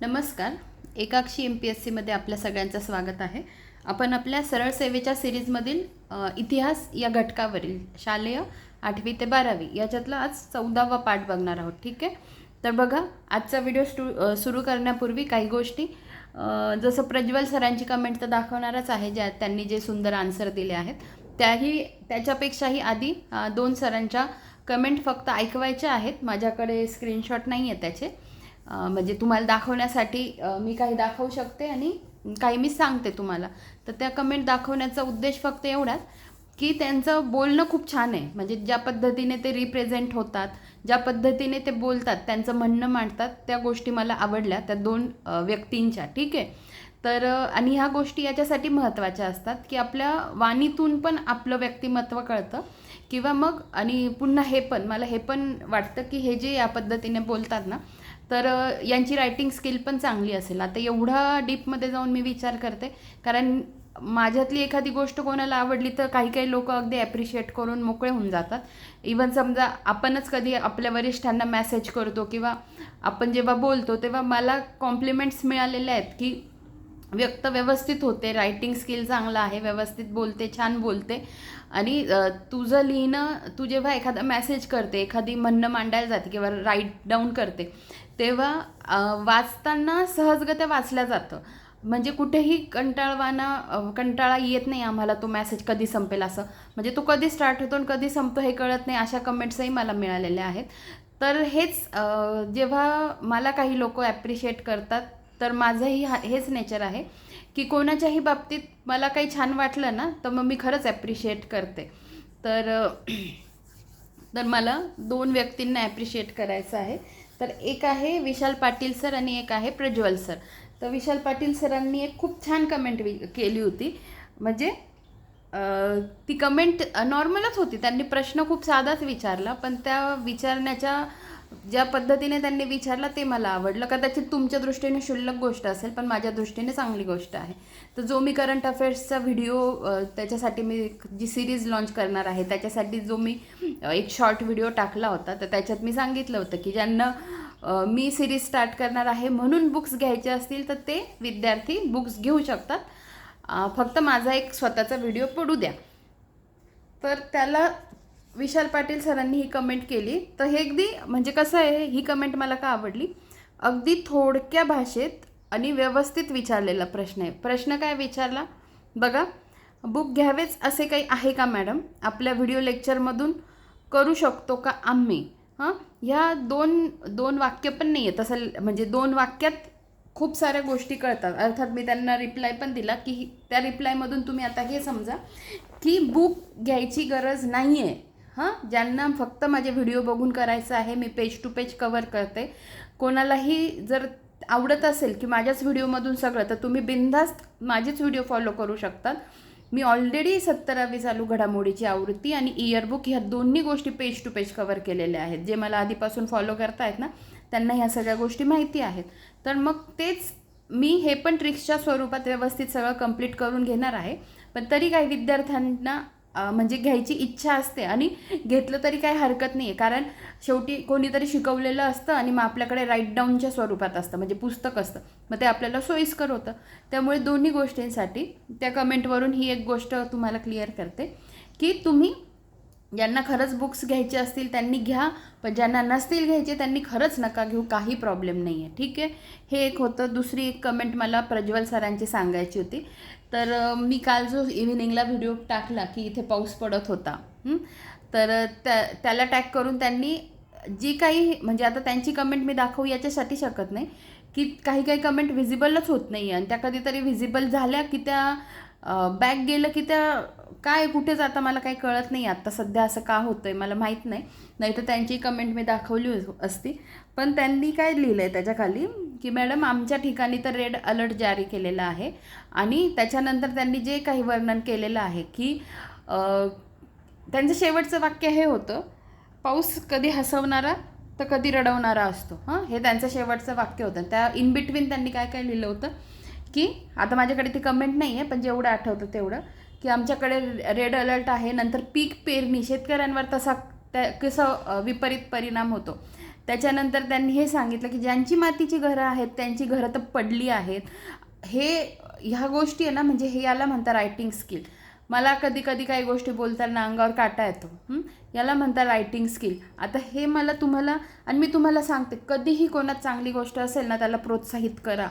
नमस्कार. एकाक्षी M P S सीमध्ये आपल्या सगळ्यांचं स्वागत आहे. आपण आपल्या सरळ सेवेच्या सिरीजमधील इतिहास या घटकावरील शालेय आठवी ते बारावी याच्यातला आज चौदावा पाठ बघणार आहोत ठीक आहे? तर बघा आजचा व्हिडिओ स्टू सुरू करण्यापूर्वी काही गोष्टी. जसं प्रज्वल सरांची कमेंट तर दाखवणारच आहे ज्या त्यांनी जे सुंदर आन्सर दिले आहेत. त्याही त्याच्यापेक्षाही आधी दोन सरांच्या कमेंट फक्त ऐकवायच्या आहेत. माझ्याकडे स्क्रीनशॉट नाही आहे त्याचे. म्हणजे तुम्हाला दाखवण्यासाठी मी काही दाखवू शकते आणि काही मी सांगते तुम्हाला. तर त्या कमेंट दाखवण्याचा उद्देश फक्त एवढाच की त्यांचं बोलणं खूप छान आहे. म्हणजे ज्या पद्धतीने ते रिप्रेझेंट होतात ज्या पद्धतीने ते बोलतात त्यांचं म्हणणं मांडतात त्या गोष्टी मला आवडल्या त्या दोन व्यक्तींच्या. ठीक आहे? तर आणि ह्या गोष्टी याच्यासाठी महत्त्वाच्या असतात की आपल्या वाणीतून पण आपलं व्यक्तिमत्व कळतं किंवा मग आणि पुन्हा हे पण मला हे पण वाटतं की हे जे या पद्धतीने बोलतात ना तर यांची रायटिंग स्किल पण चांगली असेल. आता एवढा डीपमध्ये जाऊन मी विचार करते. कारण माझ्यातली एखादी गोष्ट कोणाला आवडली तर काही काही लोक अगदी ॲप्रिशिएट करून मोकळे होऊन जातात. इवन समजा आपणच कधी आपल्या वरिष्ठांना मेसेज करतो किंवा आपण जेव्हा बोलतो तेव्हा मला कॉम्प्लिमेंट्स मिळालेले आहेत की व्यक्त व्यवस्थित होते रायटिंग स्किल चांगला आहे व्यवस्थित बोलते छान बोलते. आणि तुझं लिहिणं तू जेव्हा एखादा मेसेज करते एखादी म्हणणं मांडायला जाते किंवा राईट डाऊन करते तेव्हा वाचताना सहजगत्या वाचल्या जातं. म्हणजे कुठेही कंटाळवाना कंटाळा येत नाही आम्हाला तो मॅसेज कधी संपेल असं. म्हणजे तो कधी स्टार्ट होतो आणि कधी संपतो हे कळत नाही अशा कमेंट्सही मला मिळालेल्या आहेत. तर हेच जेव्हा मला काही लोक ॲप्रिशिएट करतात तर माझंही हा हेच नेचर आहे की कोणाच्याही बाबतीत मला काही छान वाटलं ना तर मग मी खरंच ॲप्रिशिएट करते. तर तर मला दोन व्यक्तींना ॲप्रिशिएट करायचं आहे. तर एक आहे विशाल पाटील सर आणि एक आहे प्रज्वल सर. तर विशाल पाटील सरांनी एक खूप छान कमेंट केली होती. म्हणजे ती कमेंट नॉर्मलच होती. त्यांनी प्रश्न खूप साधाच विचारला पण त्या विचारण्याच्या ज्या पद्धतीने त्यांनी विचारलं ते मला आवडलं. कदाचित तुमच्या दृष्टीने क्षुल्लक गोष्ट असेल पण माझ्या दृष्टीने चांगली गोष्ट आहे. तर जो मी करंट अफेअर्सचा व्हिडिओ त्याच्यासाठी मी जी सिरीज लॉन्च करणार आहे त्याच्यासाठी जो मी एक शॉर्ट व्हिडिओ टाकला होता तर त्याच्यात मी सांगितलं होतं की ज्यांना मी सिरीज स्टार्ट करणार आहे म्हणून बुक्स घ्यायचे असतील तर ते विद्यार्थी बुक्स घेऊ शकतात. फक्त माझा एक स्वतःचा व्हिडिओ पडू द्या. तर त्याला विशाल पाटील सरांनी ही कमेंट केली. तर हे अगदी म्हणजे कसं आहे ही कमेंट मला का आवडली? अगदी थोडक्या भाषेत आणि व्यवस्थित विचारलेला प्रश्न आहे. प्रश्न काय विचारला? बघा बुक घ्यावेच असे काही आहे का मॅडम आपल्या व्हिडिओ लेक्चरमधून करू शकतो का आम्ही? हां? ह्या दोन दोन वाक्य पण नाही आहे तसं म्हणजे दोन वाक्यात खूप साऱ्या गोष्टी कळतात. अर्थात मी त्यांना रिप्लाय पण दिला की ही- त्या रिप्लायमधून तुम्ही आता हे समजा की बुक घ्यायची गरज नाही आहे हां ज्यांना फक्त माझे व्हिडिओ बघून करायचं आहे मी पेज टू पेज कवर करते. कोणालाही जर आवडत असेल की माझ्याच व्हिडिओमधून सगळं तर तुम्ही बिनधास्त माझेच व्हिडिओ फॉलो करू शकतात. मी ऑलरेडी सत्तरावी चालू घडामोडीची आवृत्ती आणि इयरबुक ह्या दोन्ही गोष्टी पेज टू पेज कवर केलेल्या आहेत. जे मला आधीपासून फॉलो करतायत ना त्यांना ह्या सगळ्या गोष्टी माहिती आहेत. तर मग तेच मी हे पण ट्रिक्सच्या स्वरूपात व्यवस्थित सगळं कंप्लीट करून घेणार आहे. पण तरी काही विद्यार्थ्यांना म्हणजे घ्यायची इच्छा असते आणि घेतलं तरी काही हरकत नाही आहे कारण शेवटी कोणीतरी शिकवलेलं असतं आणि मग आपल्याकडे राईट डाऊनच्या स्वरूपात असतं. म्हणजे पुस्तक असतं. मग ते आपल्याला सोयीस्कर होतं. त्यामुळे दोन्ही गोष्टींसाठी त्या कमेंटवरून ही एक गोष्ट तुम्हाला क्लिअर करते की तुम्ही ज्यांना खरंच बुक्स घ्यायचे असतील त्यांनी घ्या. पण ज्यांना नसतील घ्यायचे त्यांनी खरंच नका घेऊ. काही प्रॉब्लेम नाही आहे ठीक आहे? हे एक होतं. दुसरी एक कमेंट मला प्रज्वल सरांची सांगायची होती. तर मी काल जो इव्हिनिंगला व्हिडिओ टाकला की इथे पाऊस पडत होता तर त्या त्याला टॅग करून त्यांनी जी काही म्हणजे आता त्यांची कमेंट मी दाखवू याच्यासाठी शकत नाही की काही काही कमेंट व्हिजिबलच होत नाही आणि त्या कधीतरी व्हिजिबल झाल्या की त्या बॅक गेलं की त्या काय कुठे जाता मला काही कळत नाही. आत्ता सध्या असं का होतं आहे मला माहीत नाही. नाही तर त्यांची कमेंट मी दाखवली असती. पण त्यांनी काय लिहिलं आहे त्याच्याखाली? की मॅडम आमच्या ठिकाणी तर रेड अलर्ट जारी केलेला आहे. आणि त्याच्यानंतर त्यांनी जे काही वर्णन केलेलं आहे की त्यांचं शेवटचं वाक्य हे होतं पाऊस कधी हसवणारा तर कधी रडवणारा असतो. हां? हे त्यांचं शेवटचं वाक्य होतं. त्या इन बिटवीन त्यांनी काय काय लिहिलं होतं? की आता माझ्याकडे ती कमेंट नाही आहे पण जेवढं आठवतं तेवढं की आमच्याकडे रेड अलर्ट आहे नंतर पीक पेरणी शेतकऱ्यांवर तसा त्या कसं विपरीत परिणाम होतो. त्याच्यानंतर त्यांनी हे सांगितलं की ज्यांची मातीची घरं आहेत त्यांची घरं तर पडली आहेत. हे ह्या गोष्टी आहे ना म्हणजे हे याला म्हणतात रायटिंग स्किल मला कधी कधी काही गोष्टी बोलताना अंगावर काटा येतो. याला म्हणतात रायटिंग स्किल आता हे मला तुम्हाला आणि मी तुम्हाला सांगते कधीही कोणात चांगली गोष्ट असेल ना त्याला प्रोत्साहित करा.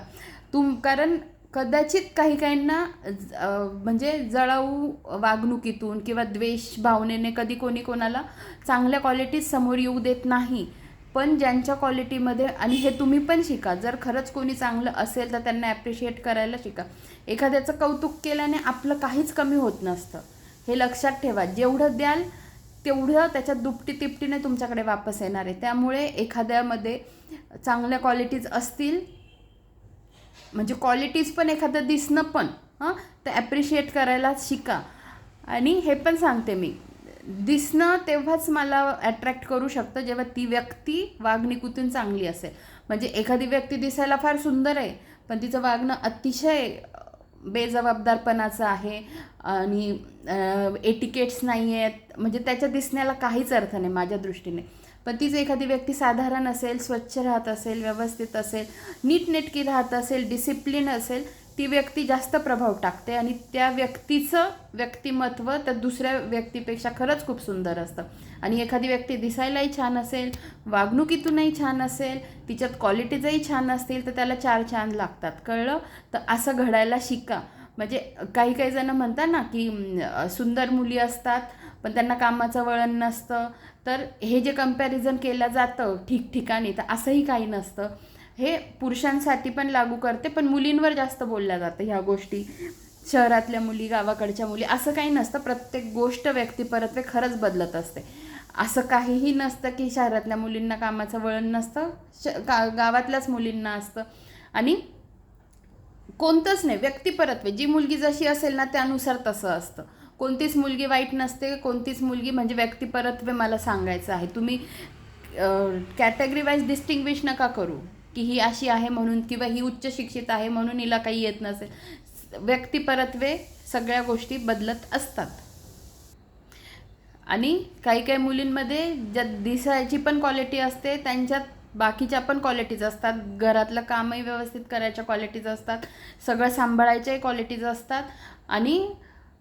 तुम कारण कदाचित काही काहींना ज- म्हणजे जळाऊ वागणुकीतून किंवा द्वेष भावनेने कधी कोणी कोणाला चांगल्या क्वालिटीज समोर येऊ देत नाही. पण ज्यांच्या क्वालिटीमध्ये आणि हे तुम्ही पण शिका. जर खरंच कोणी चांगलं असेल तर त्यांना ॲप्रिशिएट करायला शिका. एखाद्याचं कौतुक केल्याने आपलं काहीच कमी होत नसतं. हे लक्षात ठेवा. जेवढं द्याल तेवढं त्याच्या दुपटी तिपटीने तुमच्याकडे वापस येणार आहे. त्यामुळे एखाद्यामध्ये चांगल्या क्वालिटीज असतील म्हणजे क्वालिटीज पण एखादं दिसणं पण हां तर ॲप्रिशिएट करायला शिका. आणि हे पण सांगते मी. दिसणं तेव्हाच मला अट्रॅक्ट करू शकतं जेव्हा ती व्यक्ती वागणुकीतून चांगली असेल. म्हणजे एखादी व्यक्ती दिसायला फार सुंदर आहे पण तिचं वागणं अतिशय बेजबाबदारपणाचं आहे आणि एटिकेट्स नाही आहेत म्हणजे त्याच्या दिसण्याला काहीच अर्थ नाही माझ्या दृष्टीने. पण तीच एखादी व्यक्ती साधारण असेल स्वच्छ राहत असेल व्यवस्थित असेल नीटनेटकी राहत असेल डिसिप्लिन असेल ती व्यक्ती जास्त प्रभाव टाकते आणि त्या व्यक्तीचं व्यक्तिमत्व त्या दुसऱ्या व्यक्तीपेक्षा खरंच खूप सुंदर असतं. आणि एखादी व्यक्ती दिसायलाही छान असेल वागणुकीतूनही छान असेल तिच्यात क्वालिटीजही छान असतील तर त्याला चार छान लागतात. कळलं? तर असं घडायला शिका. म्हणजे काही काही जणं म्हणतात ना की सुंदर मुली असतात पण त्यांना कामाचं वळण नसतं. तर हे जे कंपॅरिझन केलं जातं ठिकठिकाणी तर असंही काही नसतं. हे पुरुषांसाठी पण लागू करते पण मुलींवर जास्त बोलल्या जातं ह्या गोष्टी. शहरातल्या मुली गावाकडच्या मुली असं काही नसतं. प्रत्येक गोष्ट व्यक्तिपरत्वे खरंच बदलत असते. असं काहीही नसतं की शहरातल्या मुलींना कामाचं वळण नसतं. श का गावातल्याच मुलींना असतं. आणि कोणतंच नाही व्यक्तिपरत्वे जी मुलगी जशी असेल ना त्यानुसार तसं असतं. कोणतीच मुलगी वाईट नसते कोणतीच मुलगी म्हणजे व्यक्तिपरत्वे मला सांगायचं आहे. तुम्ही कॅटेगरी वाईज डिस्टिंग्विश नका करू. की ही अशी आहे म्हणून किंवा ही उच्च शिक्षित आहे म्हणून हिला काही येत नसेल. व्यक्तिपरत्वे सगळ्या गोष्टी बदलत असतात. आणि काही काही मुलींमध्ये ज्या दिसायची पण क्वालिटी असते त्यांच्यात बाकीच्या पण क्वालिटीज असतात. घरातलं कामही व्यवस्थित करायच्या क्वालिटीज असतात. सगळं सांभाळायच्याही क्वालिटीज असतात. आणि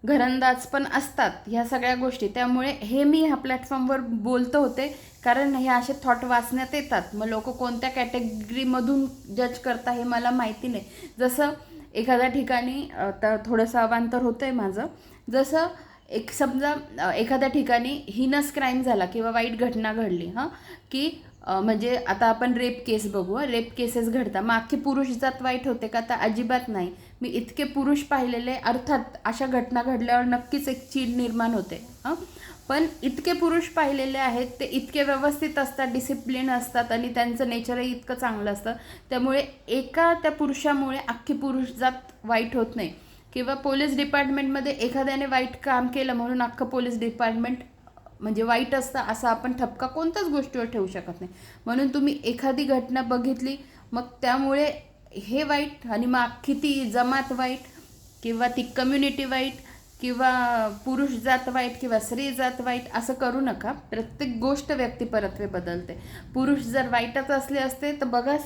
घरंदाज पण असतात ह्या सगळ्या गोष्टी. त्यामुळे हे मी ह्या प्लॅटफॉर्मवर बोलतो होते कारण हे असे थॉट वाचण्यात येतात. मग लोक कोणत्या कॅटेगरीमधून जज करता हे मला माहिती नाही. जसं एखाद्या ठिकाणी तर थोडंसं अवांतर होतं आहे माझं. जसं एक समजा एखाद्या ठिकाणी हिनस क्राईम झाला किंवा वाईट घटना घडली हां की म्हणजे आता आपण रेप केस बघू रेप केसेस घडतात मग अख्खी पुरुष जात वाईट होते का? तर अजिबात नाही. मी इतके पुरुष पाहिलेले अर्थात अशा घटना घडल्यावर नक्कीच एक चीड निर्माण होते हां. पण इतके पुरुष पाहिलेले आहेत ते इतके व्यवस्थित असतात डिसिप्लिन असतात आणि त्यांचं नेचरही इतकं चांगलं असतं. त्यामुळे एका त्या पुरुषामुळे अख्खी पुरुष जात वाईट होत नाही. किंवा पोलीस डिपार्टमेंटमध्ये एखाद्याने वाईट काम केलं म्हणून अख्खं पोलीस डिपार्टमेंट म्हणजे वाईट असतं असा आपण ठपका कोणत्याच गोष्टीवर ठेवू शकत नाही. म्हणून तुम्ही एखादी घटना बघितली मग त्यामुळे हे वाईट आणि मग अख्खी ती जमात वाईट किंवा ती कम्युनिटी वाईट किंवा पुरुष जात वाईट किंवा स्त्री जात वाईट असं करू नका. प्रत्येक गोष्ट व्यक्तिपरत्वे बदलते. पुरुष जर वाईटच असले असते तर बघा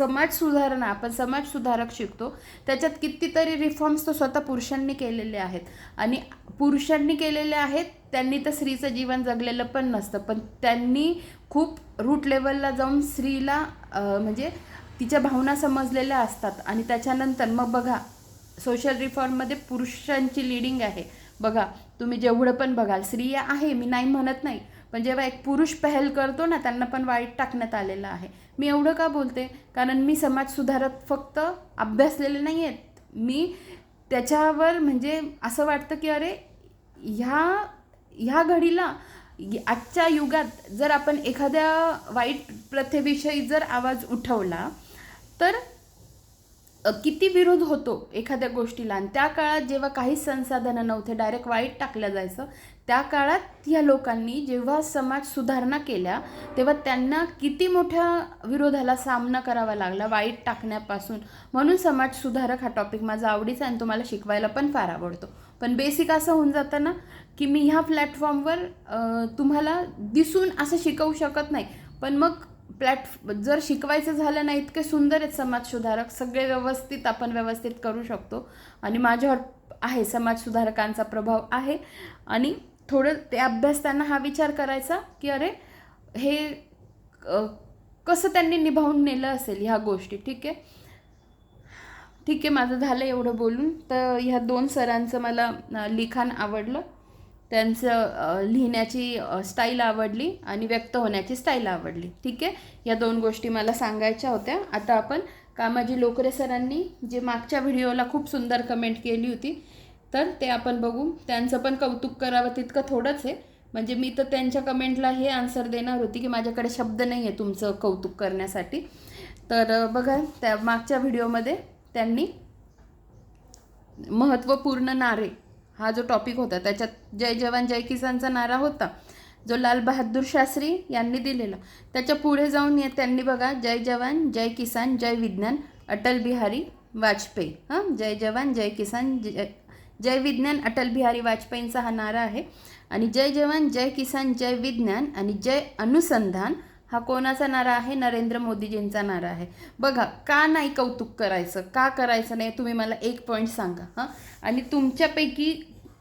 समाज सुधारणा आपण समाज सुधारक शिकतो. त्याच्यात कितीतरी रिफॉर्म्स तो स्वतः पुरुषांनी केलेले आहेत. आणि पुरुषांनी केलेले आहेत त्यांनी तर स्त्रीचं जीवन जगलेलं पण नसतं. पण त्यांनी खूप रूट लेवलला जाऊन स्त्रीला म्हणजे तिच्या भावना समजलेल्या असतात. आणि त्याच्यानंतर मग बघा सोशल रिफॉर्ममध्ये पुरुषांची लिडिंग आहे. बघा तुम्ही जेवढं पण बघाल स्त्रिया आहे मी नाही म्हणत नाही. पण जेव्हा एक पुरुष पहल करतो ना त्यांना पण वाईट टाकण्यात आलेलं आहे. मी एवढं का बोलते? कारण मी समाज सुधारक फक्त अभ्यासलेले नाही आहेत. मी त्याच्यावर म्हणजे असं वाटतं की अरे ह्या ह्या घडीला आजच्या युगात जर आपण एखाद्या वाईट प्रथेविषयी जर आवाज उठवला तर किती विरोध होतो एखाद्या गोष्टीला. आणि त्या काळात जेव्हा काहीच संसाधनं नव्हते डायरेक्ट वाईट टाकलं जायचं त्या काळात या लोकांनी जेव्हा समाज सुधारणा केल्या तेव्हा त्यांना किती मोठ्या विरोधाला सामना करावा लागला वाईट टाकण्यापासून. म्हणून समाज सुधारक हा टॉपिक माझा आवडीचा आणि तुम्हाला शिकवायला पण फार आवडतो. पण बेसिक असं होऊन जातं ना की मी ह्या प्लॅटफॉर्मवर तुम्हाला दिसून असं शिकवू शकत नाही. पण मग प्लॅट जर शिकवायचं झालं ना इतके सुंदर आहेत समाजसुधारक सगळे व्यवस्थित आपण व्यवस्थित करू शकतो. आणि माझ्यावर आहे समाजसुधारकांचा प्रभाव आहे. आणि थोडं ते अभ्यासताना हा विचार करायचा की अरे हे कसं त्यांनी निभावून नेलं असेल ह्या गोष्टी ठीक आहे? ठीक आहे माझं झालं एवढं बोलून. तर ह्या दोन सरांचं मला लिखाण आवडलं. त्यांचं लिहिण्याची स्टाईल आवडली आणि व्यक्त होण्याची स्टाईल आवडली ठीक आहे? या दोन गोष्टी मला सांगायच्या होत्या. आता आपण कामाजी लोकरे सरांनी जे मागच्या व्हिडिओला खूप सुंदर कमेंट केली होती तर ते आपण बघू. त्यांचं पण कौतुक करावं तितकं थोडंच आहे. म्हणजे मी तर त्यांच्या कमेंटला हे आन्सर देणार होती की माझ्याकडे शब्द नाही आहे तुमचं कौतुक करण्यासाठी. तर बघा त्या मागच्या व्हिडिओमध्ये त्यांनी महत्त्वपूर्ण नारे हा जो टॉपिक होता त्याच्यात जय जवान जय किसानचा नारा होता जो लाल बहादूर शास्त्री यांनी दिलेला. त्याच्या पुढे जाऊन ये- त्यांनी बघा जय जवान जय किसान जय विज्ञान अटल बिहारी वाजपेयी. हां? जय जवान जय किसान जय जय विज्ञान अटल बिहारी वाजपेयींचा हा नारा आहे. आणि जय जवान जय किसान जय विज्ञान आणि जय अनुसंधान हा कोणाचा नारा आहे? नरेंद्र मोदीजींचा नारा आहे. बघा का नाही कौतुक करायचं? का करायचं नाही? तुम्ही मला एक पॉईंट सांगा हां? आणि तुमच्यापैकी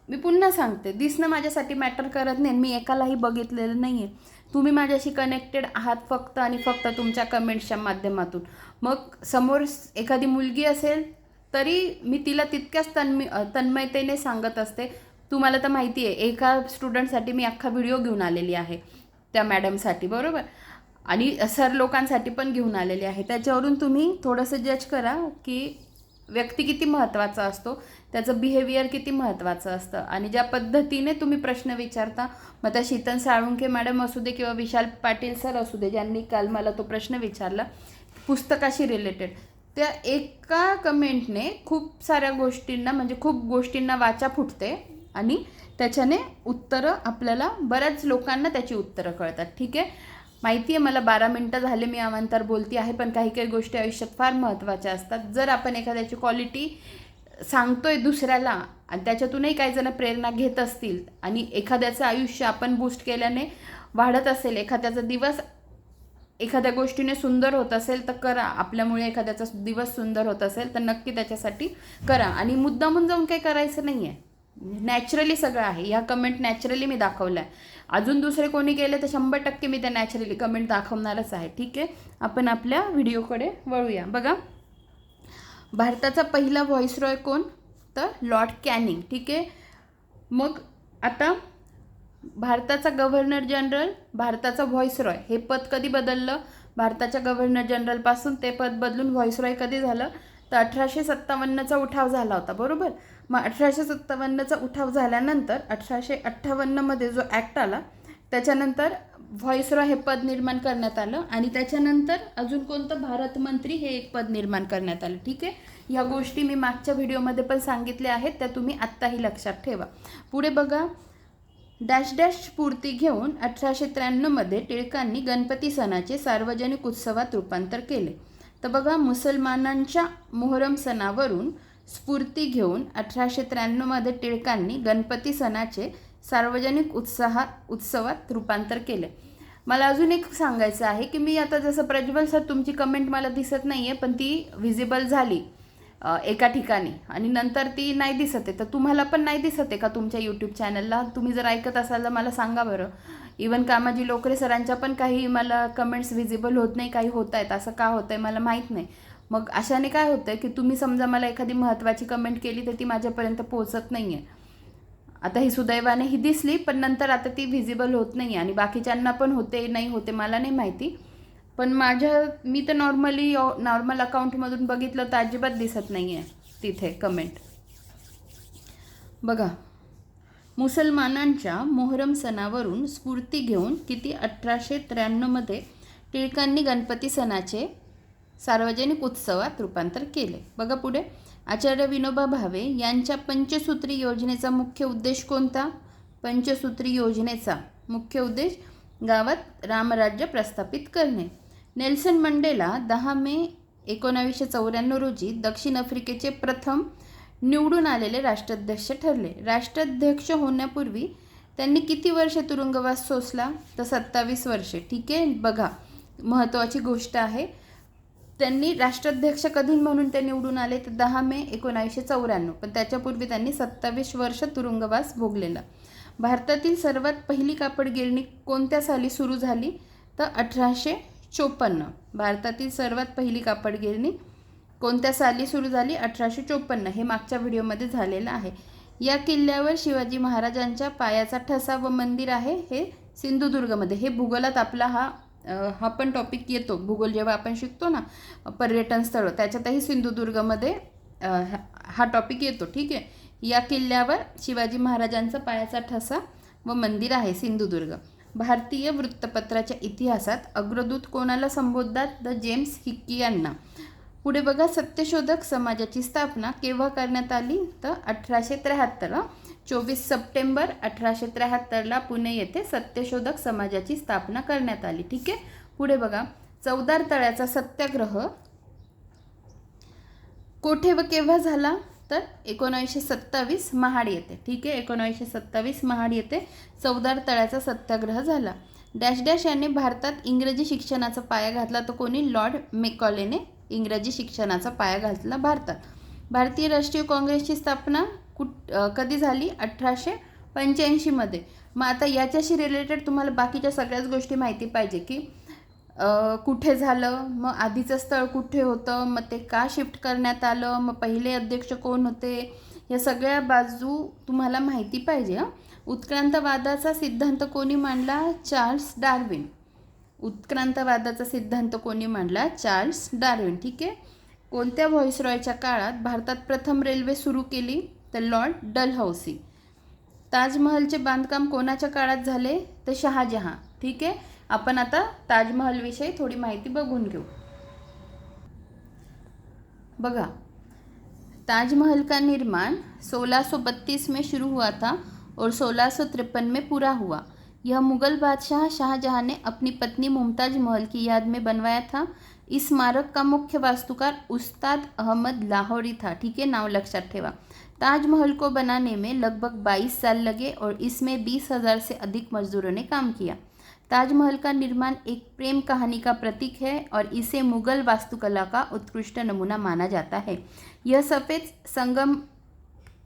मी पुन्हा सांगते दिसणं माझ्यासाठी मॅटर करत नाही मी एकालाही बघितलेलं नाही आहे तुम्ही माझ्याशी कनेक्टेड आहात फक्त आणि फक्त तुमच्या कमेंट्सच्या माध्यमातून. मग समोर एखादी मुलगी असेल तरी मी तिला तितक्याच तन्मी तन्मयतेने सांगत असते. तुम्हाला तर माहिती आहे एका स्टुडंटसाठी मी अख्खा व्हिडिओ घेऊन आलेली आहे. त्या मॅडमसाठी बरोबर? आणि सर लोकांसाठी पण घेऊन आलेली आहे. त्याच्यावरून तुम्ही थोडंसं जज करा की व्यक्ती किती महत्त्वाचा असतो त्याचं बिहेवियर किती महत्त्वाचं असतं. आणि ज्या पद्धतीने तुम्ही प्रश्न विचारता मग त्या शीतल साळुंखे मॅडम असू दे किंवा विशाल पाटील सर असू दे ज्यांनी काल मला तो प्रश्न विचारला पुस्तकाशी रिलेटेड त्या एका कमेंटने खूप साऱ्या गोष्टींना म्हणजे खूप गोष्टींना वाचा फुटते आणि त्याच्याने उत्तरं आपल्याला बऱ्याच लोकांना त्याची उत्तरं कळतात. ठीक आहे? माहिती आहे मला बारा मिनटं झाले मी अवांतर बोलती आहे पण काही काही गोष्टी आयुष्यात फार महत्त्वाच्या असतात. जर आपण एखाद्याची क्वालिटी सांगतोय दुसऱ्याला आणि त्याच्यातूनही काही जण प्रेरणा घेत असतील आणि एखाद्याचं आयुष्य आपण बूस्ट केल्याने वाढत असेल एखाद्याचा दिवस एखाद्या गोष्टीने सुंदर होत असेल तर करा. आपल्यामुळे एखाद्याचा दिवस सुंदर होत असेल तर नक्की त्याच्यासाठी करा. आणि मुद्दामून जाऊन काही करायचं नाही आहे नॅचरली सगळं आहे. ह्या कमेंट नॅचरली मी दाखवल्या. आहे अजून दुसरे कोणी केले तर शंभर टक्के मी त्या नॅचरली कमेंट दाखवणारच आहे. ठीक आहे? आपण आपल्या व्हिडिओकडे वळूया. बघा. भारताचा पहिला व्हॉइसरॉय कोण? तर लॉर्ड कॅनिंग. ठीक आहे? मग आता भारताचा गव्हर्नर जनरल भारताचा व्हॉईसरॉय हे पद कधी बदललं? भारताच्या गव्हर्नर जनरलपासून ते पद बदलून व्हॉईसरॉय कधी झालं? तर अठराशे सत्तावन्नचा उठाव झाला होता बरोबर? मग अठराशे सत्तावन्नचा उठाव झाल्यानंतर अठराशे अठ्ठावन्नमध्ये जो ॲक्ट आला त्याच्यानंतर व्हॉईसरॉय हे पद निर्माण करण्यात आलं आणि त्याच्यानंतर अजून कोणतं? भारत मंत्री हे एक पद निर्माण करण्यात आलं. ठीक आहे? ह्या गोष्टी मी मागच्या व्हिडिओमध्ये पण सांगितल्या आहेत त्या तुम्ही आत्ताही लक्षात ठेवा. पुढे बघा. डॅश डॅश स्फूर्ती घेऊन अठराशे त्र्याण्णवमध्ये टिळकांनी गणपती सणाचे सार्वजनिक उत्सवात रूपांतर केले. तर बघा मुसलमानांच्या मोहरम सणावरून स्फूर्ती घेऊन अठराशे त्र्याण्णवमध्ये टिळकांनी गणपती सणाचे सार्वजनिक उत्साहा उत्सवात रूपांतर केले. मला अजून एक सांगायचं आहे की मी आता जसं प्रज्वल सर तुमची कमेंट मला दिसत नाही आहे पण ती व्हिजिबल झाली. एका ठिकाणी. आणि नंतर ती नाही दिसत आहे. तर तुम्हाला पण नाही दिसत आहे का तुमच्या यूट्यूब चॅनलला तुम्ही जर ऐकत असाल तर मला सांगा बरं. इवन कामाजी लोकरे सरांच्या पण काही मला कमेंट्स व्हिजिबल होत नाही काही होत आहेत. असं का होतं आहे मला माहीत नाही. मग अशाने काय होतं की तुम्ही समजा मला एखादी महत्त्वाची कमेंट केली तर ती माझ्यापर्यंत पोहोचत नाही आहे आता ही सुदैवाने ही दिसली पण नंतर आता ती व्हिजिबल होत नाही आणि बाकीच्यांना पण होते नाही होते मला नाही माहिती. पण माझ्या मी तर नॉर्मली नॉर्मल अकाउंटमधून बघितलं तर अजिबात दिसत नाही आहे तिथे कमेंट बघा मुसलमानांच्या मोहरम सणावरून स्फूर्ती घेऊन किती अठराशे त्र्याण्णवमध्ये टिळकांनी गणपती सणाचे सार्वजनिक उत्सवात रूपांतर केले. बघा पुढे आचार्य विनोबा भावे यांच्या पंचसूत्री योजनेचा मुख्य उद्देश कोणता? पंचसूत्री योजनेचा मुख्य उद्देश गावात रामराज्य प्रस्थापित करणे. नेल्सन मंडेला दहा मे एकोणावीसशे चौऱ्याण्णव रोजी दक्षिण आफ्रिकेचे प्रथम निवडून आलेले राष्ट्राध्यक्ष ठरले. राष्ट्राध्यक्ष होण्यापूर्वी त्यांनी किती वर्षे तुरुंगवास सोसला? तर सत्तावीस वर्षे. ठीक आहे? बघा. महत्त्वाची गोष्ट आहे. त्यांनी राष्ट्राध्यक्ष कधी म्हणून ते निवडून आले? तर दहा मे एकोणावीसशे चौऱ्याण्णव. पण त्याच्यापूर्वी त्यांनी सत्तावीस वर्ष तुरुंगवास भोगलेला. भारतातील सर्वात पहिली कापड गिरणी कोणत्या साली सुरू झाली? तर अठराशे चोपन्न. भारतातील सर्वात पहिली कापड गिरणी कोणत्या साली सुरू झाली? अठराशे चोपन्न. हे मागच्या व्हिडिओमध्ये झालेलं आहे. या किल्ल्यावर शिवाजी महाराजांच्या पायाचा ठसा व मंदिर आहे. हे सिंधुदुर्गमध्ये. हे भूगोलात आपला हा हा पण टॉपिक येतो. भूगोल जेव्हा आपण शिकतो ना पर्यटन स्थळं त्याच्यातही सिंधुदुर्गमध्ये हा टॉपिक येतो. ठीक आहे? या किल्ल्यावर शिवाजी महाराजांचा पायाचा ठसा व मंदिर आहे सिंधुदुर्ग. भारतीय वृत्तपत्राच्या इतिहासात अग्रदूत कोणाला संबोधतात? द जेम्स हिक्की यांना. पुढे बघा सत्यशोधक समाजाची स्थापना केव्हा करण्यात आली? तर अठराशे त्र्याहत्तरला चोवीस सप्टेंबर अठराशे त्र्याहत्तरला पुणे येथे सत्यशोधक समाजाची स्थापना करण्यात आली. ठीक आहे? पुढे बघा चौदार तळ्याचा सत्याग्रह कोठे व केव्हा झाला? तर एकोणावीसशे सत्तावीस महाड येते. ठीक आहे? एकोणावीसशे सत्तावीस महाड येथे चौदार तळ्याचा सत्याग्रह झाला. डॅश डॅश यांनी भारतात इंग्रजी शिक्षणाचा पाया घातला तो कोणी? लॉर्ड मेकॉलेने इंग्रजी शिक्षणाचा पाया घातला भारतात. भारतीय राष्ट्रीय काँग्रेसची स्थापना कुठ कधी झाली? अठराशे पंच्याऐंशीमध्ये. मग आता याच्याशी रिलेटेड तुम्हाला बाकीच्या सगळ्याच गोष्टी माहिती पाहिजे की कुठे झालं? मग आधीचं स्थळ कुठे होतं? मग ते का शिफ्ट करण्यात आलं? मग पहिले अध्यक्ष कोण होते? या सगळ्या बाजू तुम्हाला माहिती पाहिजे हां. उत्क्रांतवादाचा सिद्धांत कोणी मांडला? Charles Darwin. उत्क्रांतवादाचा सिद्धांत कोणी मांडला? Charles Darwin. ठीक आहे? कोणत्या व्हॉइसरॉयच्या काळात भारतात प्रथम रेल्वे सुरू केली? तर लॉर्ड डलहौसी. ताजमहलचे बांधकाम कोणाच्या काळात झाले? तर शहाजहां ठीक आहे? आपण आता ताजमहल ताजमहलविषयी थोडी माहिती बघून घेऊ. बघा, ताजमहल का निर्माण 1632 में शुरू हुआ था और 1653 में पूरा हुआ. यह मुगल बादशाह शाहजहां ने अपनी पत्नी मुमताज़ महल की याद में बनवाया था। इस स्मारक का मुख्य वास्तुकार उस्ताद अहमद लाहौरी था, ठीक है? नाव लक्षात ठेवा। ताजमहल को बनाने में लगभग 22 साल लगे और इसमें बीस हज़ार से अधिक मजदूरों ने काम किया। ताजमहल का निर्माण एक प्रेम कहानी का प्रतीक है और इसे मुगल वास्तुकला का उत्कृष्ट नमूना माना जाता है। यह सफ़ेद संगम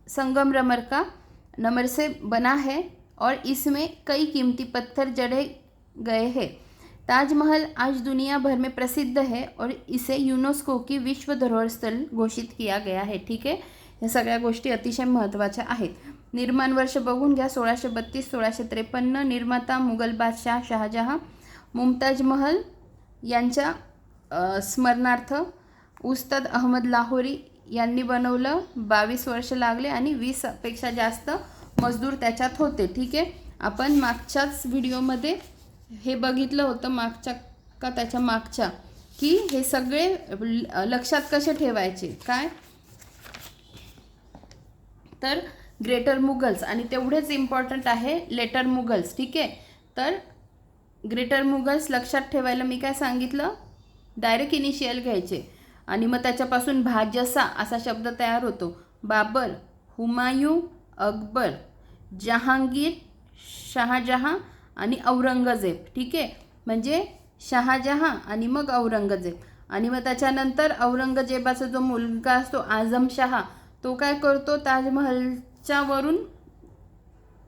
संगमरमर का नमर से बना है और इसमें कई कीमती पत्थर जड़े गए हैं। ताजमहल आज दुनिया भर में प्रसिद्ध है और इसे यूनेस्को की विश्व धरोहर स्थल घोषित किया गया है, ठीक आहे या सगळ्या गोष्टी अतिशय महत्त्वाच्या आहेत। निर्माण वर्ष बघून घ्या. सोळाशे बत्तीस सोळाशे त्रेपन्न निर्माता मुघल बादशाह शहाजहा मुमताज महल यांच्या स्मरणार्थ उस्ताद अहमद लाहोरी यांनी बनवलं. बावीस वर्ष लागले आणि वीसपेक्षा जास्त मजदूर त्याच्यात होते. ठीक आहे? आपण मागच्याच व्हिडिओमध्ये हे बघितलं होतं मागच्या का त्याच्या मागच्या की हे सगळे लक्षात कसे ठेवायचे? काय? तर ग्रेटर मुगल्स आणि तेवढेच इम्पॉर्टंट आहे लेटर मुगल्स ठीक आहे? तर ग्रेटर मुगल्स लक्षात ठेवायला मी काय सांगितलं? डायरेक्ट इनिशियल घ्यायचे. आणि मग त्याच्यापासून भाजसा असा शब्द तयार होतो. बाबर हुमायूं अकबर जहांगीर शहाजहां आणि औरंगजेब. ठीक आहे? म्हणजे शहाजहां आणि मग औरंगजेब. आणि मग त्याच्यानंतर औरंगजेबाचा जो मुलगा असतो आझमशहा तो काय करतो? ताजमहल च्या वरून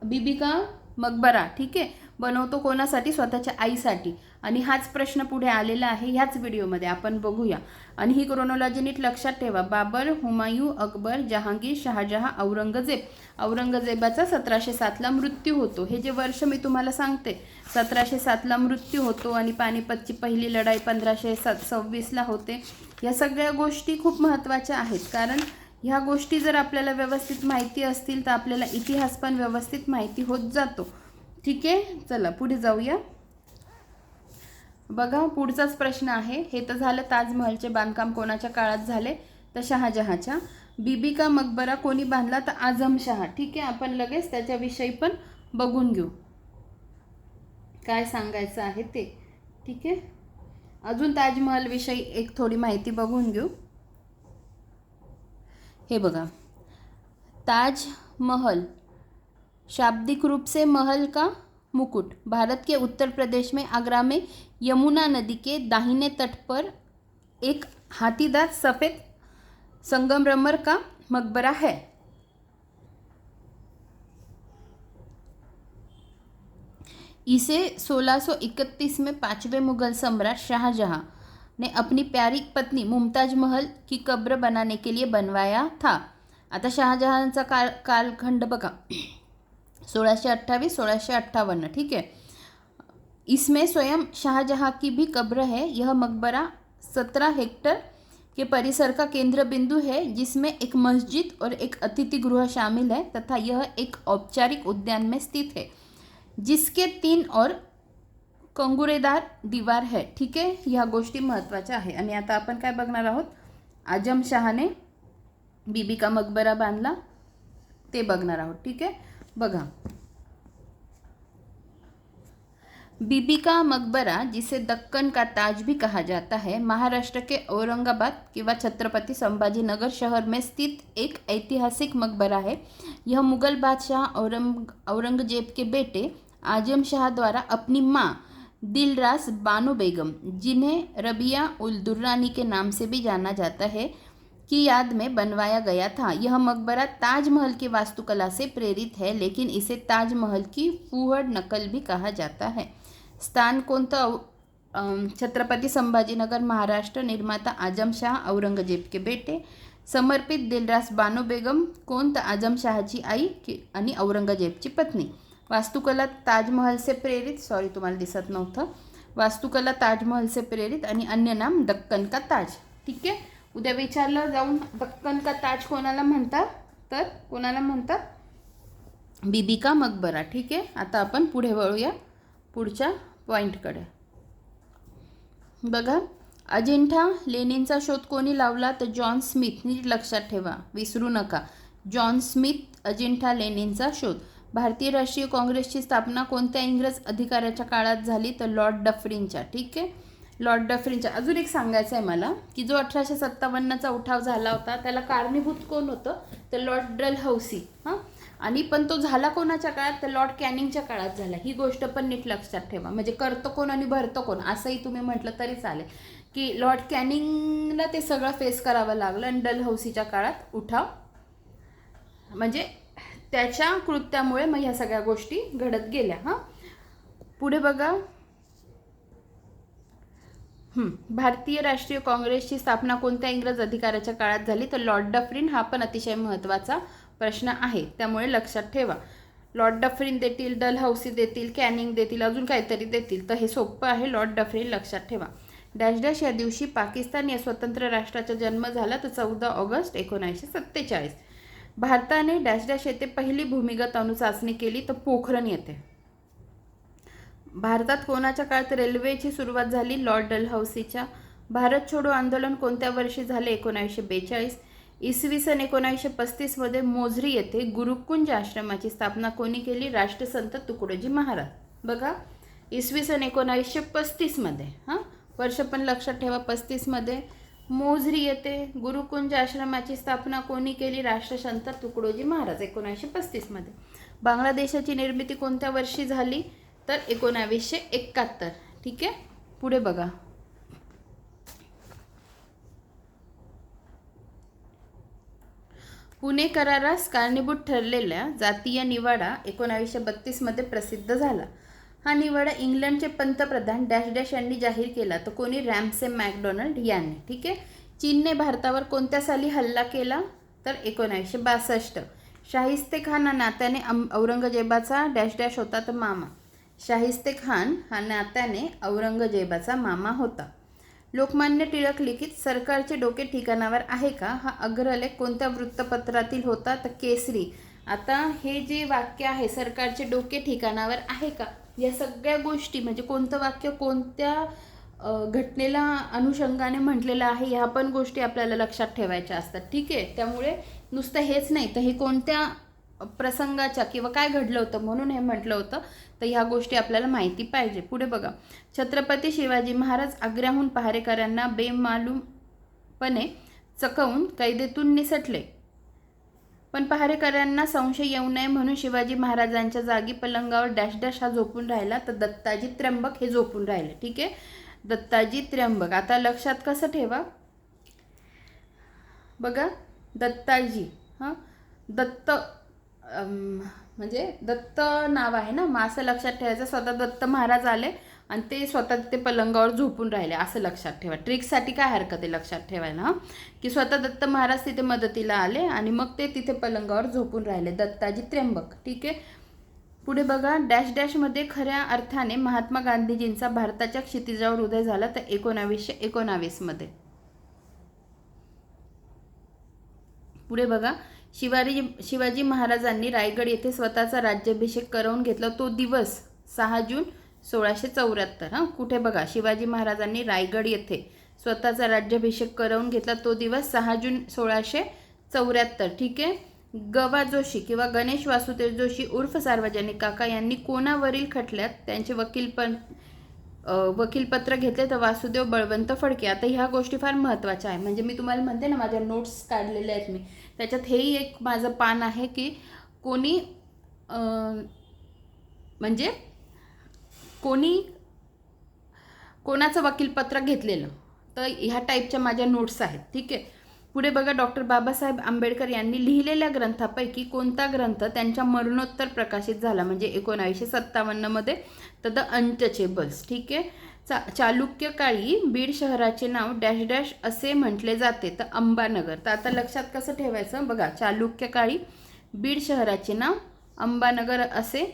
बीबी का मकबरा ठीक आहे? बनवतो कोणासाठी? स्वतःच्या आईसाठी. आणि हाच प्रश्न पुढे आलेला आहे ह्याच व्हिडिओमध्ये. आपण बघूया. आणि ही क्रोनॉलॉजी नीट लक्षात ठेवा. बाबर हुमायूं अकबर जहांगीर शहाजहा औरंगजेब. औरंगजेबाचा सतराशे सातला मृत्यू होतो. हे जे वर्ष मी तुम्हाला सांगते सतराशे सातला मृत्यू होतो आणि पानिपतची पहिली लढाई पंधराशे सात सव्वीसला होते. या सगळ्या गोष्टी खूप महत्त्वाच्या आहेत. कारण ह्या गोष्टी जर आपल्याला व्यवस्थित माहिती असतील तर आपल्याला इतिहास पण व्यवस्थित माहिती होत जातो. ठीक आहे? चला पुढे जाऊया. बघा पुढचाच प्रश्न आहे. हे तर झालं ताजमहलचे बांधकाम कोणाच्या काळात झाले? तर शहाजहाच्या. बीबी का मकबरा कोणी बांधला? तर आझमशहा ठीक आहे आपण लगेच त्याच्याविषयी पण बघून घेऊ. काय सांगायचं आहे ते. ठीक आहे? अजून ताजमहलविषयी एक थोडी माहिती बघून घेऊ. हे बघा. ताज महल शाब्दिक रूप से महल का मुकुट. भारत के उत्तर प्रदेश में आगरा में यमुना नदी के दाहिने तट पर एक हाथीदार सफ़ेद संगमरमर का मकबरा है. इसे 1631 में पाँचवें मुगल सम्राट शाहजहां ने अपनी प्यारी पत्नी मुमताज़ महल की कब्र बनाने के लिए बनवाया था। आता शहाजहांचा काल, कालखंड बघा। सोळाशे अट्ठावीस सोळाशे ठीक है? इसमें स्वयं शाहजहां की भी कब्र है। यह मकबरा सत्रह हेक्टर के परिसर का केंद्र बिंदु है, जिसमें एक मस्जिद और एक अतिथि गृह शामिल है, तथा यह एक औपचारिक उद्यान में स्थित है, जिसके तीन और कंगुरेदार दीवार है ठीक आहे? ह्या गोष्टी महत्त्वाच्या आहे. आणि आता आपण काय बघणार आहोत? आजमशहाने बीबी का मकबरा बांधला ते बघणार आहोत ठीक आहे? बघा. बीबी का मकबरा जिसे दक्कन का ताज भी कहा जाता है महाराष्ट्र के औरंगाबाद किंवा छत्रपति संभाजीनगर शहर में स्थित एक ऐतिहासिक मकबरा है। यह मुगल बादशाह औरंग औरंगजेब के बेटे आजम शाह द्वारा अपनी माँ दिलरास बानो बेगम, जिन्हें रबिया उल दुर्रानी के नाम से भी जाना जाता है, की याद में बनवाया गया था। यह मकबरा ताजमहल की वास्तुकला से प्रेरित है, लेकिन इसे ताजमहल की फूहड़ नकल भी कहा जाता है। स्थान कोणतं औ- छत्रपति संभाजीनगर, महाराष्ट्र, निर्माता आजमशाह औरंगज़ेब के बेटे। समर्पित दिलरास बानो बेगम कोण तर आजमशहाची आई की आणि औरंगजेबची पत्नी। वास्तुकला ताजमहलचे प्रेरित सॉरी तुम्हाला दिसत नव्हतं. वास्तुकला ताजमहलचे प्रेरित आणि अन्य नाम दक्कन का ताज. ठीक आहे? उद्या विचारलं जाऊन दक्कन का ताज कोणाला म्हणतात? तर कोणाला म्हणतात? बीबी का मकबरा. ठीक आहे? आता आपण पुढे वळूया पुढच्या पॉईंटकडे बघा अजिंठा लेणींचा शोध कोणी लावला तर जॉन स्मिथ नीट लक्षात ठेवा विसरू नका. जॉन स्मिथ अजिंठा लेणींचा शोध. भारतीय राष्ट्रीय काँग्रेसची स्थापना कोणत्या इंग्रज अधिकाऱ्याच्या काळात झाली? तर लॉर्ड डफरींच्या ठीक आहे? लॉर्ड डफरींच्या अजून एक सांगायचं आहे मला की जो अठराशे सत्तावन्नचा उठाव झाला होता त्याला कारणीभूत कोण होतं? तर लॉर्ड डल हौसी हां? आणि पण तो झाला कोणाच्या काळात? तर लॉर्ड कॅनिंगच्या काळात झाला. ही गोष्ट पण नीट लक्षात ठेवा. म्हणजे करतो कोण आणि भरतो कोण असंही तुम्ही म्हटलं तरी चालेल. की लॉर्ड कॅनिंगला ते सगळं फेस करावं लागलं आणि डल हौसीच्या काळात उठाव. म्हणजे त्याच्या कृत्यामुळे मग ह्या सगळ्या गोष्टी घडत गेल्या हां? पुढे बघा. भारतीय राष्ट्रीय काँग्रेसची स्थापना कोणत्या इंग्रज अधिकाऱ्याच्या काळात झाली? तर लॉर्ड डफरीन हा पण अतिशय महत्त्वाचा प्रश्न आहे त्यामुळे लक्षात ठेवा. लॉर्ड डफरीन देतील डलहौसी देतील कॅनिंग देतील अजून काहीतरी देतील तर हे सोपं आहे लॉर्ड डफरीन लक्षात ठेवा. डॅश डॅश या दिवशी पाकिस्तान या स्वतंत्र राष्ट्राचा जन्म झाला तर चौदा ऑगस्ट एकोणीसशे सत्तेचाळीस. भारताने डॅश डॅश येथे पहिली भूमिगत अणुचाचणी केली तर पोखरण येथे भारतात कोणाच्या काळात रेल्वेची सुरुवात झाली लॉर्ड डलहौसीच्या. भारत छोडो आंदोलन कोणत्या वर्षी झाले? एकोणावीसशे बेचाळीस. इसवी सन एकोणावीसशे पस्तीसमध्ये मोझरी येथे गुरुकुंज आश्रमाची स्थापना कोणी केली? राष्ट्रसंत तुकडोजी महाराज. बघा इसवी सन एकोणावीसशे पस्तीसमध्ये हां? वर्ष पण लक्षात ठेवा पस्तीसमध्ये मोझरी येथे गुरुकुंज आश्रमाची स्थापना कोणी केली? राष्ट्रसंत तुकडोजी महाराज एकोणीसशे पस्तीसमध्ये बांगलादेशाची निर्मिती कोणत्या वर्षी झाली? तर एकोणावीसशे एकाहत्तर. ठीक आहे? पुढे बघा. पुणे करारास कारणीभूत ठरलेल्या जातीय निवाडा एकोणावीसशे बत्तीसमध्ये प्रसिद्ध झाला. हा निवाडा इंग्लंडचे पंतप्रधान डॅश डॅश यांनी जाहीर केला. तर कोणी? रॅमसे मॅकडोनल्ड यांनी. ठीक आहे? चीनने भारतावर कोणत्या साली हल्ला केला? तर एकोणावीसशे बासष्ट. शाहिस्ते खान हा नात्याने अम- औरंगजेबाचा डॅश डॅश होता तर मामा. शाहिस्ते खान हा नात्याने औरंगजेबाचा मामा होता. लोकमान्य टिळक लिखित सरकारचे डोके ठिकाणावर आहे का? हा अग्रलेख कोणत्या वृत्तपत्रातील होता? तर केसरी. आता हे जे वाक्य आहे सरकारचे डोके ठिकाणावर आहे का? या सगळ्या गोष्टी म्हणजे कोणतं वाक्य कोणत्या घटनेला अनुषंगाने म्हटलेलं आहे ह्या पण गोष्टी आपल्याला लक्षात ठेवायच्या असतात. ठीक आहे? त्यामुळे नुसतं हेच नाही. तर हे कोणत्या प्रसंगाच्या किंवा काय घडलं होतं म्हणून हे म्हटलं होतं तर ह्या गोष्टी आपल्याला माहिती पाहिजे. पुढे बघा. छत्रपती शिवाजी महाराज आग्र्याहून पहारेकरांना बेमालूमपणे चकवून कैदेतून निसटले. पण पहारेकऱ्यांना संशय येऊ नये म्हणून शिवाजी महाराजांच्या जागी पलंगावर डॅश डॅश हा झोपून राहिला. तर दत्ताजी त्र्यंबक हे झोपून राहिले. ठीक आहे? दत्ताजी त्र्यंबक. आता लक्षात कसं ठेवा? बघा दत्ताजी हां? दत्त म्हणजे दत्त नाव आहे ना? मग असं लक्षात ठेवायचं. स्वतः दत्त महाराज आले. आणि ते स्वतः ते पलंगावर झोपून राहिले असं लक्षात ठेवा. ट्रिकसाठी काय हरकत आहे लक्षात ठेवायला की स्वतः दत्त महाराज तिथे मदतीला आले आणि मग ते तिथे पलंगावर झोपून राहिले. दत्ताजी त्र्यंबक ठीक आहे? पुढे बघा डॅश डॅशमध्ये खऱ्या अर्थाने महात्मा गांधीजींचा भारताच्या क्षितिजावर उदय झाला तर एकोणावीसशे एकोणावीसमध्ये पुढे बघा शिवाजी शिवाजी महाराजांनी रायगड येथे स्वतःचा राज्याभिषेक करवून घेतला. तो दिवस सहा जून सोळाशे चौऱ्याहत्तर हां? कुठे बघा शिवाजी महाराजांनी रायगड येथे स्वतःचा राज्याभिषेक करवून घेतला. तो दिवस सहा जून सोळाशे चौऱ्याहत्तर ठीक आहे? गवा जोशी किंवा गणेश वासुदेव जोशी उर्फ सार्वजनिक काका यांनी कोणावरील खटल्यात त्यांचे वकील पण वकीलपत्र घेतले तर वासुदेव बळवंत फडके. आता ह्या गोष्टी फार महत्त्वाच्या आहे म्हणजे मी तुम्हाला म्हणते ना माझ्या नोट्स काढलेल्या आहेत मी. त्याच्यात हेही एक माझं पान आहे की कोणी म्हणजे कोणी कोणाचं वकीलपत्र घेतलेलं? तर ह्या टाईपच्या माझ्या नोट्स आहेत. ठीक आहे? पुढे बघा डॉक्टर बाबासाहेब आंबेडकर यांनी लिहिलेल्या ग्रंथापैकी कोणता ग्रंथ त्यांच्या मरणोत्तर प्रकाशित झाला? म्हणजे एकोणावीसशे सत्तावन्नमध्ये तर द अनटचेबल्स ठीक आहे? चा चालुक्य काळी बीड शहराचे नाव डॅश डॅश असे म्हटले जाते. तर अंबानगर. तर आता लक्षात कसं ठेवायचं? बघा चालुक्य काळी बीड शहराचे नाव अंबानगर असे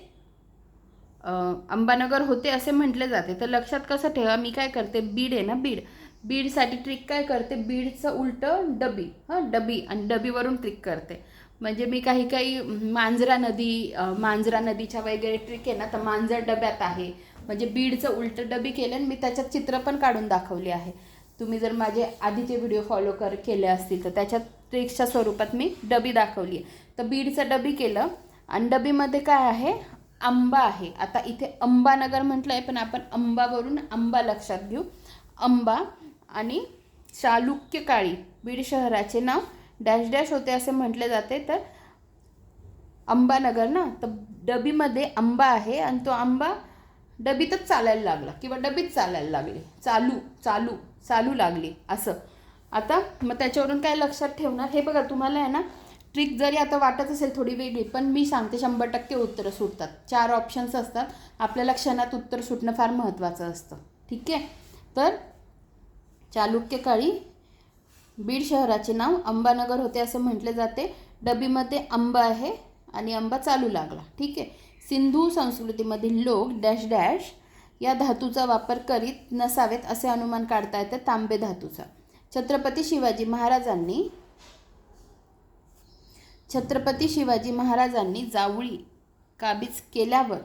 अंबानगर होते असे म्हटले जाते. तर लक्षात कसं ठेवा मी काय करते? बीड आहे ना बीड. बीडसाठी ट्रिक काय करते? बीडचं उलटं डबी. हां डबी. आणि डबीवरून ट्रिक करते. म्हणजे मी काही काही मांजरा नदी मांजरा नदीच्या वगैरे ट्रिक आहे ना तर मांजर डब्यात आहे. म्हणजे बीडचं उलटं डबी केलं आणि मी त्याच्यात चित्र पण काढून दाखवली आहे. तुम्ही जर माझे आधीचे व्हिडिओ फॉलो कर केले असतील तर त्याच्यात ट्रिक्सच्या स्वरूपात मी डबी दाखवली आहे. तर बीडचं डबी केलं. आणि डबीमध्ये काय आहे? आंबा आहे. आता इथे अंबानगर म्हटलं आहे पण आपण अंबावरून आंबा लक्षात घेऊ. अंबा आणि चालुक्य काळी बीड शहराचे नाव. डॅश डॅश होते असे म्हटले जाते तर अंबानगर ना? तर डबीमध्ये आंबा आहे आणि तो आंबा डबीतच चालायला लागला किंवा डबीत चालायला लागली. चालू चालू चालू लागली असं. आता मग त्याच्यावरून काय लक्षात ठेवणार? हे बघा तुम्हाला आहे ना ट्रिक जरी आता वाटत असेल थोडी वेगळी पण मी सांगते शंभर टक्के उत्तरं सुटतात. चार ऑप्शन्स असतात. आपल्याला क्षणात उत्तर सुटणं फार महत्त्वाचं असतं. ठीक आहे? तर चालुक्यकाळी बीड शहराचे नाव अंबानगर होते असं म्हटले जाते. डबीमध्ये आंबा आहे आणि अंबा चालू लागला. ठीक आहे? सिंधू संस्कृतीमधील लोक डॅश डॅश या धातूचा वापर करीत नसावेत असे अनुमान काढता येते तांबे धातूचा. छत्रपती शिवाजी महाराजांनी छत्रपती शिवाजी महाराजांनी जावळी काबीज केल्यावर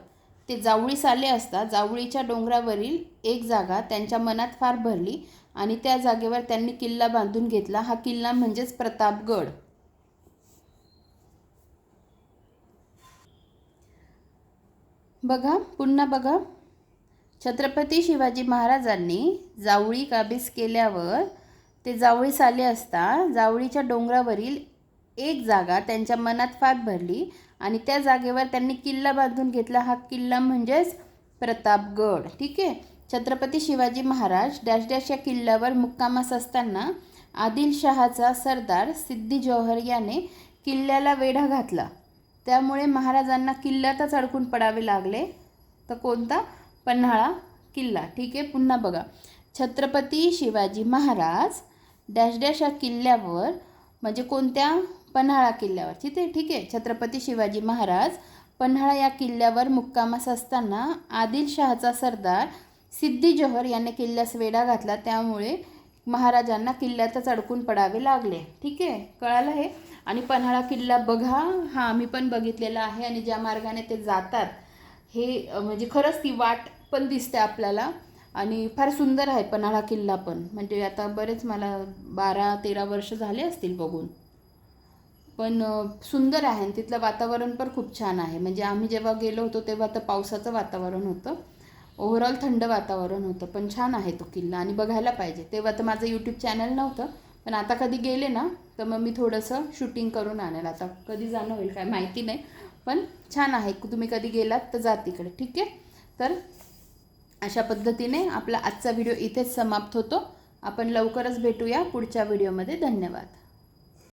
ते जावळीस आले असता जावळीच्या डोंगरावरील एक जागा त्यांच्या मनात फार भरली आणि त्या जागेवर त्यांनी किल्ला बांधून घेतला. हा किल्ला म्हणजेच प्रतापगड. बघा पुन्हा बघा. छत्रपती शिवाजी महाराजांनी जावळी काबीज केल्यावर ते जावळीस आले असता जावळीच्या डोंगरावरील एक जागा त्यांच्या मनात फार भरली आणि त्या जागेवर त्यांनी किल्ला बांधून घेतला. हा किल्ला म्हणजेच प्रतापगड. ठीक आहे? छत्रपती शिवाजी महाराज डॅश डॅश या किल्ल्यावर मुक्कामास असताना आदिलशहाचा सरदार सिद्धी जौहर याने किल्ल्याला वेढा घातला. त्यामुळे महाराजांना किल्ल्यातच अडकून पडावे लागले. तर कोणता? पन्हाळा किल्ला. ठीक आहे? पुन्हा बघा. छत्रपती शिवाजी महाराज डॅश डॅश या किल्ल्यावर म्हणजे कोणत्या? पन्हाळा किल्ल्यावर ठीक आहे ठीक आहे छत्रपती शिवाजी महाराज पन्हाळा या किल्ल्यावर मुक्कामास असताना आदिलशहाचा सरदार सिद्धी जोहर याने किल्ल्यास वेढा घातला. त्यामुळे महाराजांना किल्ल्यातच अडकून पडावे लागले. ठीक आहे कळालं हे? आणि पन्हाळा किल्ला बघा. हा आम्ही पण बघितलेला आहे आणि ज्या मार्गाने ते जातात हे म्हणजे खरंच ती वाट पण दिसते आपल्याला. आणि फार सुंदर आहे पन्हाळा किल्ला पण. म्हणजे आता बरेच मला बारा तेरा वर्ष झाले असतील बघून. पण सुंदर आहे आणि तिथलं वातावरण पण खूप छान आहे. म्हणजे आम्ही जेव्हा गेलो होतो तेव्हा तर पावसाचं वातावरण होतं. ओव्हरऑल थंड वातावरण होतं पण छान आहे तो किल्ला आणि बघायला पाहिजे. तेव्हा तर माझं यूट्यूब चॅनल नव्हतं पण आता कधी गेले ना तर मग मी थोडंसं शूटिंग करून आणेल. आता कधी जाणं होईल काय माहिती नाही पण छान आहे. तुम्ही कधी गेलात तर जा तिकडे ठीक आहे? तर अशा पद्धतीने आपला आजचा व्हिडिओ इथेच समाप्त होतो. आपण लवकरच भेटूया पुढच्या व्हिडिओमध्ये धन्यवाद.